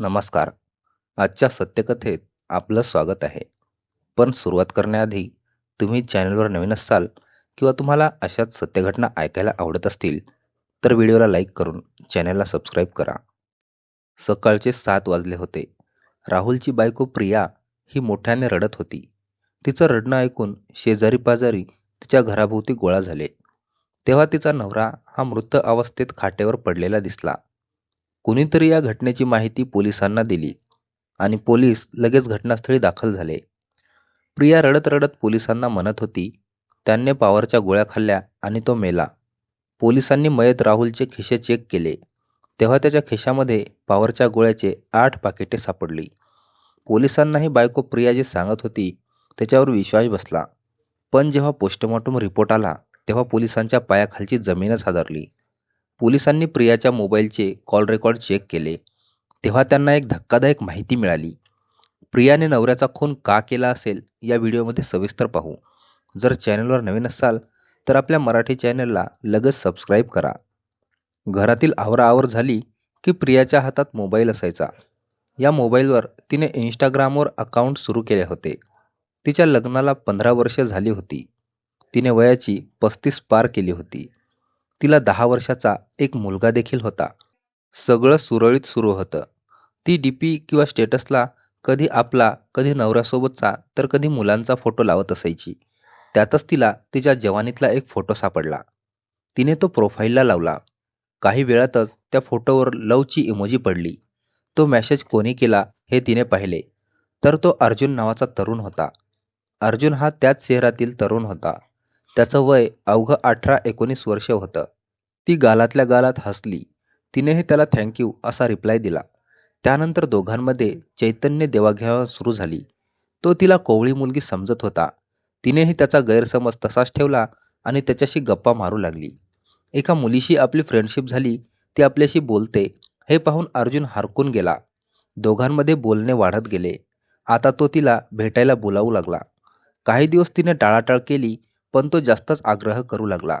नमस्कार. आजच्या सत्यकथेत आपलं स्वागत आहे. पण सुरुवात करण्याआधी तुम्ही चॅनलवर नवीन असाल किंवा तुम्हाला अशाच सत्यघटना ऐकायला आवडत असतील तर व्हिडिओला लाईक करून चॅनलला सबस्क्राईब करा. सकाळचे सात वाजले होते. राहुलची बायको प्रिया ही मोठ्याने रडत होती. तिचं रडणं ऐकून शेजारी पाजारी तिच्या घराभोवती गोळा झाले. तेव्हा तिचा नवरा हा मृत अवस्थेत खाटेवर पडलेला दिसला. कुणीतरी या घटनेची माहिती पोलिसांना दिली आणि पोलीस लगेच घटनास्थळी दाखल झाले. प्रिया रडत रडत पोलिसांना म्हणत होती त्यांनी पावरच्या गोळ्या खाल्ल्या आणि तो मेला. पोलिसांनी मयत राहुलचे खिसे चेक केले. तेव्हा त्याच्या खिशामध्ये पावरच्या गोळ्याचे आठ पाकिटे सापडली. पोलिसांनाही बायको प्रिया जे सांगत होती त्याच्यावर विश्वास बसला. पण जेव्हा पोस्टमॉर्टम रिपोर्ट आला तेव्हा पोलिसांच्या पायाखालची जमीनच हादरली. पोलिसांनी प्रियाच्या मोबाईलचे कॉल रेकॉर्ड चेक केले. तेव्हा त्यांना एक धक्कादायक माहिती मिळाली. प्रियाने नवऱ्याचा खून का केला असेल या व्हिडिओमध्ये सविस्तर पाहू. जर चॅनलवर नवीन असाल तर आपल्या मराठी चॅनलला लगेच सबस्क्राईब करा. घरातील आवराआवर झाली की प्रियाच्या हातात मोबाईल असायचा. या मोबाईलवर तिने इंस्टाग्रामवर अकाउंट सुरू केले होते. तिच्या लग्नाला पंधरा वर्षे झाली होती. तिने वयाची पस्तीस पार केली होती. तिला दहा वर्षाचा एक मुलगा देखील होता. सगळं सुरळीत सुरू होतं. ती डी पी किंवा स्टेटसला कधी आपला कधी नवऱ्यासोबतचा तर कधी मुलांचा फोटो लावत असायची. त्यातच तिला तिच्या जवानीतला एक फोटो सापडला. तिने तो प्रोफाईलला लावला. काही वेळातच त्या फोटोवर लवची इमोजी पडली. तो मॅसेज कोणी केला हे तिने पाहिले. तर तो अर्जुन नावाचा तरुण होता. अर्जुन हा त्याच शहरातील तरुण होता. त्याचं वय अवघं अठरा एकोणीस वर्ष होतं. ती गालातल्या गालात हसली. तिनेही त्याला थँक्यू असा रिप्लाय दिला. त्यानंतर दोघांमध्ये चैतन्य देवाघेवा सुरू झाली. तो तिला कोवळी मुलगी समजत होता. तिनेही त्याचा गैरसमज तसाच ठेवला आणि त्याच्याशी गप्पा मारू लागली. एका मुलीशी आपली फ्रेंडशिप झाली ती आपल्याशी बोलते हे पाहून अर्जुन हरकून गेला. दोघांमध्ये बोलणे वाढत गेले. आता तो तिला भेटायला बोलावू लागला. काही दिवस तिने टाळाटाळ केली पण तो जास्तच आग्रह करू लागला.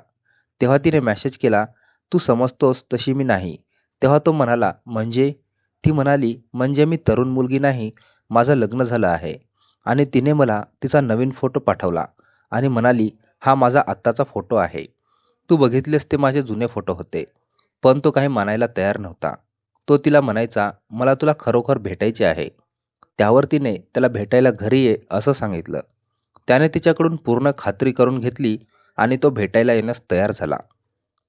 तेव्हा तिने मॅसेज केला तू समजतोस तशी मी नाही. तेव्हा तो म्हणाला म्हणजे? ती म्हणाली म्हणजे मी तरुण मुलगी नाही माझं लग्न झालं आहे. आणि तिने मला तिचा नवीन फोटो पाठवला आणि म्हणाली हा माझा आत्ताचा फोटो आहे. तू बघितलेस ते माझे जुने फोटो होते पण तो काही मानायला तयार नव्हता. तो तिला म्हणायचा मला तुला खरोखर भेटायचे आहे. त्यावर तिने त्याला भेटायला घरी ये असं सांगितलं. त्याने तिच्याकडून पूर्ण खात्री करून घेतली आणि तो भेटायला येण्यास तयार झाला.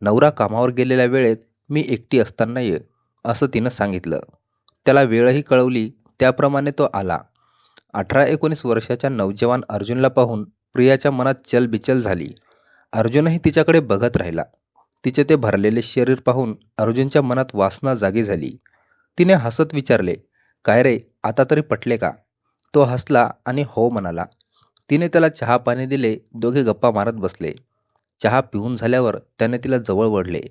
नवरा कामावर गेलेल्या वेळेत मी एकटी असताना ये असं तिनं सांगितलं. त्याला वेळही कळवली त्याप्रमाणे तो आला. अठरा एकोणीस वर्षाच्या नौजवान अर्जुनला पाहून प्रियाच्या मनात चलबिचल झाली. अर्जुनही तिच्याकडे बघत राहिला. तिचे ते भरलेले शरीर पाहून अर्जुनच्या मनात वासना जागी झाली. तिने हसत विचारले काय रे आता तरी पटले का? तो हसला आणि हो म्हणाला तिने त्याला चहा पाणी दिले दोघे गप्पा मारत बसले. चहा पिऊन झाल्यावर त्याने तिला जवळ वळले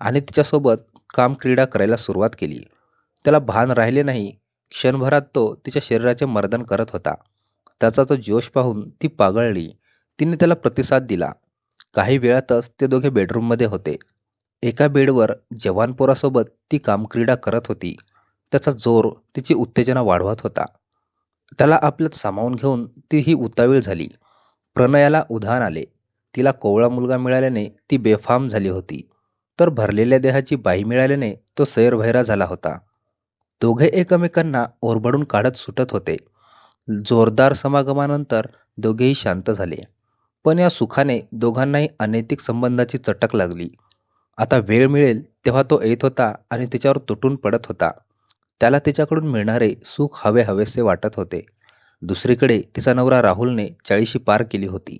आणि तिच्यासोबत काम क्रीडा करायला सुरुवात केली. त्याला भान राहिले नाही. क्षणभरात तो तिच्या शरीराचे मर्दन करत होता. त्याचा तो जोश पाहून ती पागळली. तिने त्याला प्रतिसाद दिला. काही वेळातच ते दोघे बेडरूममध्ये होते. एका बेडवर जवान पोरासोबत ती कामक्रीडा करत होती. त्याचा जोर तिची उत्तेजना वाढवत होता. त्याला आपल्यात सामावून घेऊन ती ही उतावीळ झाली. प्रणयाला उधाण आले. तिला कोवळा मुलगा मिळाल्याने ती बेफाम झाली होती. तर भरलेल्या देहाची बाई मिळाल्याने तो सैरभैरा झाला होता. दोघे एकमेकांना ओरबडून काढत सुटत होते. जोरदार समागमानंतर दोघेही शांत झाले. पण या सुखाने दोघांनाही अनैतिक संबंधाची चटक लागली. आता वेळ मिळेल तेव्हा तो येत होता आणि तिच्यावर तुटून पडत होता. त्याला तिच्याकडून मिळणारे सुख हवे हवेसे वाटत होते. दुसरीकडे तिचा नवरा राहुलने चाळीशी पार केली होती.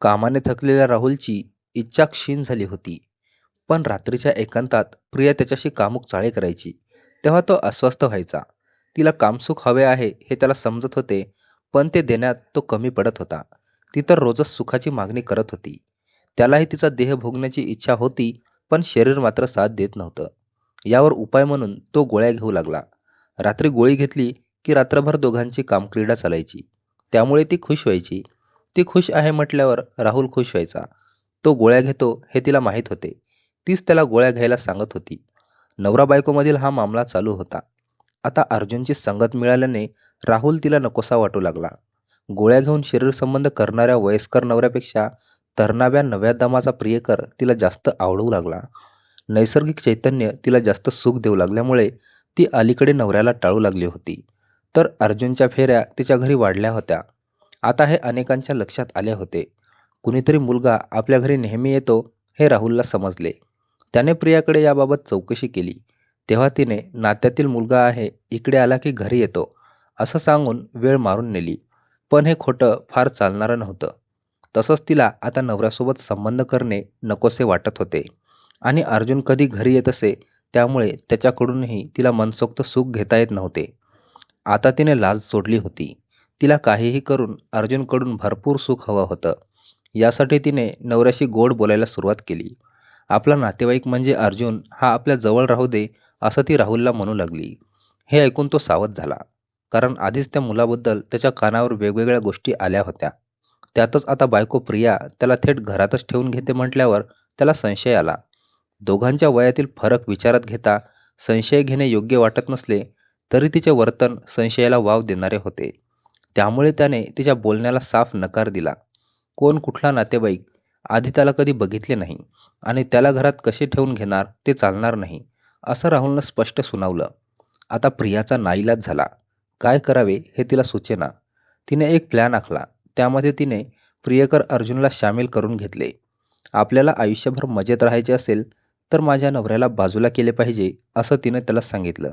कामाने थकलेल्या राहुलची इच्छा क्षीण झाली होती. पण रात्रीच्या एकांतात प्रिया त्याच्याशी कामुक चाळे करायची. तेव्हा तो अस्वस्थ व्हायचा. तिला कामसुख हवे आहे हे त्याला समजत होते पण ते देण्यात तो कमी पडत होता. ती तर रोजच सुखाची मागणी करत होती. त्यालाही तिचा देह भोगण्याची इच्छा होती पण शरीर मात्र साथ देत नव्हतं. यावर उपाय म्हणून तो गोळ्या घेऊ लागला. रात्री गोळी घेतली की रात्रभर दोघांची कामक्रीडा चालायची. त्यामुळे ती खुश व्हायची. ती खुश आहे म्हटल्यावर राहुल खुश व्हायचा. तो गोळ्या घेतो हे तिला माहीत होते. तीच त्याला गोळ्या घ्यायला सांगत होती. नवरा बायकोमधील हा मामला चालू होता. आता अर्जुनची संगत मिळाल्याने राहुल तिला नकोसा वाटू लागला. गोळ्या घेऊन शरीर संबंध करणाऱ्या वयस्कर नवऱ्यापेक्षा तरणाव्या नव्या दमाचा प्रियकर तिला जास्त आवडू लागला. नैसर्गिक चैतन्य तिला जास्त सुख देऊ लागल्यामुळे ती अलीकडे नवऱ्याला टाळू लागली होती. तर अर्जुनच्या फेऱ्या तिच्या घरी वाढल्या होत्या. आता हे अनेकांच्या लक्षात आले होते. कुणीतरी मुलगा आपल्या घरी नेहमी येतो हे राहुलला समजले. त्याने प्रियाकडे याबाबत चौकशी केली. तेव्हा तिने नात्यातील मुलगा आहे इकडे आला की घरी येतो असं सांगून वेळ मारून नेली. पण हे खोटं फार चालणारं नव्हतं. तसंच तिला आता नवऱ्यासोबत संबंध करणे नकोसे वाटत होते. आणि अर्जुन कधी घरी येत असे त्यामुळे त्याच्याकडूनही तिला मनसोक्त सुख घेता येत नव्हते. आता तिने लाज सोडली होती. तिला काहीही करून अर्जुनकडून भरपूर सुख हवं होतं. यासाठी तिने नवऱ्याशी गोड बोलायला सुरुवात केली. आपला नातेवाईक म्हणजे अर्जुन हा आपल्या जवळ राहू दे असं ती राहुलला म्हणू लागली. हे ऐकून तो सावध झाला. कारण आधीच त्या मुलाबद्दल त्याच्या कानावर वेगवेगळ्या गोष्टी आल्या होत्या. त्यातच आता बायको प्रिया त्याला थेट घरातच ठेवून घेते म्हटल्यावर त्याला संशय आला. दोघांच्या वयातील फरक विचारात घेता संशय घेणे योग्य वाटत नसले तरी तिचे वर्तन संशयाला वाव देणारे होते. त्यामुळे त्याने तिच्या बोलण्याला साफ नकार दिला. कोण कुठला नातेवाईक आधी त्याला कधी बघितले नाही आणि त्याला घरात कसे ठेवून घेणार ते चालणार नाही असं राहुलनं स्पष्ट सुनावलं. आता प्रियाचा नाईलाज झाला. काय करावे हे तिला सुचेना. तिने एक प्लॅन आखला. त्यामध्ये तिने प्रियकर अर्जुनला सामील करून घेतले. आपल्याला आयुष्यभर मजेत राहायचे असेल तर माझ्या नवऱ्याला बाजूला केले पाहिजे असं तिनं त्याला सांगितलं.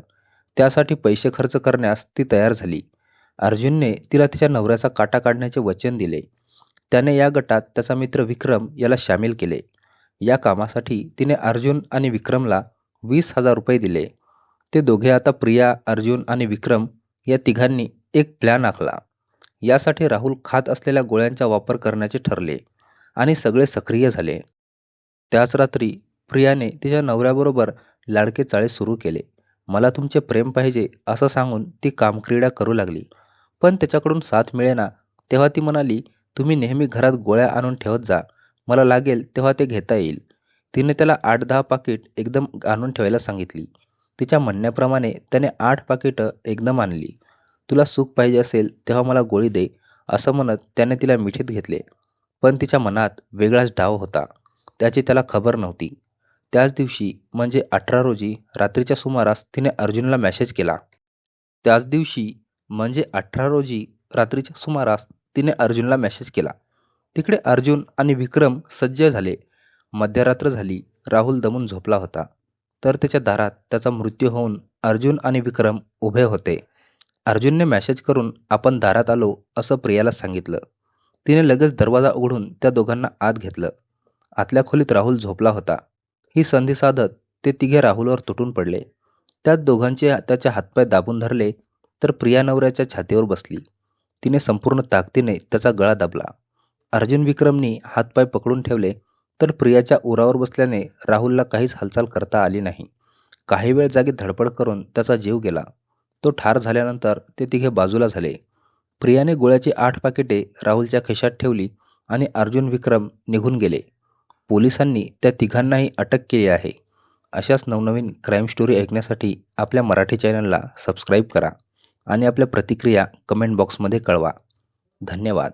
त्यासाठी पैसे खर्च करण्यास ती तयार झाली. अर्जुनने तिला तिच्या नवऱ्याचा काटा काढण्याचे वचन दिले. त्याने या गटात त्याचा मित्र विक्रम याला सामील केले. या कामासाठी तिने अर्जुन आणि विक्रमला वीस हजार रुपये दिले. ते दोघे आता प्रिया अर्जुन आणि विक्रम या तिघांनी एक प्लॅन आखला. यासाठी राहुल खात असलेल्या गोळ्यांचा वापर करण्याचे ठरले आणि सगळे सक्रिय झाले. त्याच रात्री प्रियाने तिच्या नवऱ्याबरोबर लाडके चाळे सुरू केले. मला तुमचे प्रेम पाहिजे असं सांगून ती कामक्रीडा करू लागली. पण त्याच्याकडून साथ मिळेना तेव्हा ती म्हणाली तुम्ही नेहमी घरात गोळ्या आणून ठेवत जा. मला लागेल तेव्हा ते घेता येईल. तिने त्याला आठ दहा पाकिट एकदम आणून ठेवायला सांगितली. तिच्या म्हणण्याप्रमाणे त्याने आठ पाकिटं एकदम आणली. तुला सुख पाहिजे असेल तेव्हा मला गोळी दे असं म्हणत त्याने तिला मिठीत घेतले. पण तिच्या मनात वेगळाच डाव होता. त्याची त्याला खबर नव्हती. त्याच दिवशी म्हणजे अठरा रोजी रात्रीच्या सुमारास तिने अर्जुनला मेसेज केला. त्याच दिवशी म्हणजे अठरा रोजी रात्रीच्या सुमारास तिने अर्जुनला मेसेज केला. तिकडे अर्जुन आणि विक्रम सज्ज झाले. मध्यरात्र झाली राहुल दमून झोपला होता. तर त्याच्या दारात त्याचा मृत्यू होऊन अर्जुन आणि विक्रम उभे होते. अर्जुनने मॅसेज करून आपण दारात आलो असं प्रियाला सांगितलं. तिने लगेच दरवाजा उघडून त्या दोघांना आत घेतलं. आतल्या खोलीत राहुल झोपला होता. ही संधी साधत ते तिघे राहुलवर तुटून पडले. त्यात दोघांचे त्याचे हातपाय दाबून धरले तर प्रिया नवऱ्याच्या छातीवर बसली. तिने संपूर्ण ताकदीने त्याचा गळा दाबला. अर्जुन विक्रमनी हातपाय पकडून ठेवले तर प्रियाच्या उरावर बसल्याने राहुलला काहीच हालचाल करता आली नाही. काही वेळ जागी धडपड करून त्याचा जीव गेला. तो ठार झाल्यानंतर ते तिघे बाजूला झाले. प्रियाने गोळ्याची आठ पाकिटे राहुलच्या खिशात ठेवली आणि अर्जुन विक्रम निघून गेले. पोलिसांनी त्या तिघांनाही अटक केली आहे. अशाच नवनवीन क्राईम स्टोरी ऐकण्यासाठी आपल्या मराठी चॅनलला सबस्क्राईब करा आणि आपल्या प्रतिक्रिया कमेंट बॉक्समध्ये कळवा. धन्यवाद.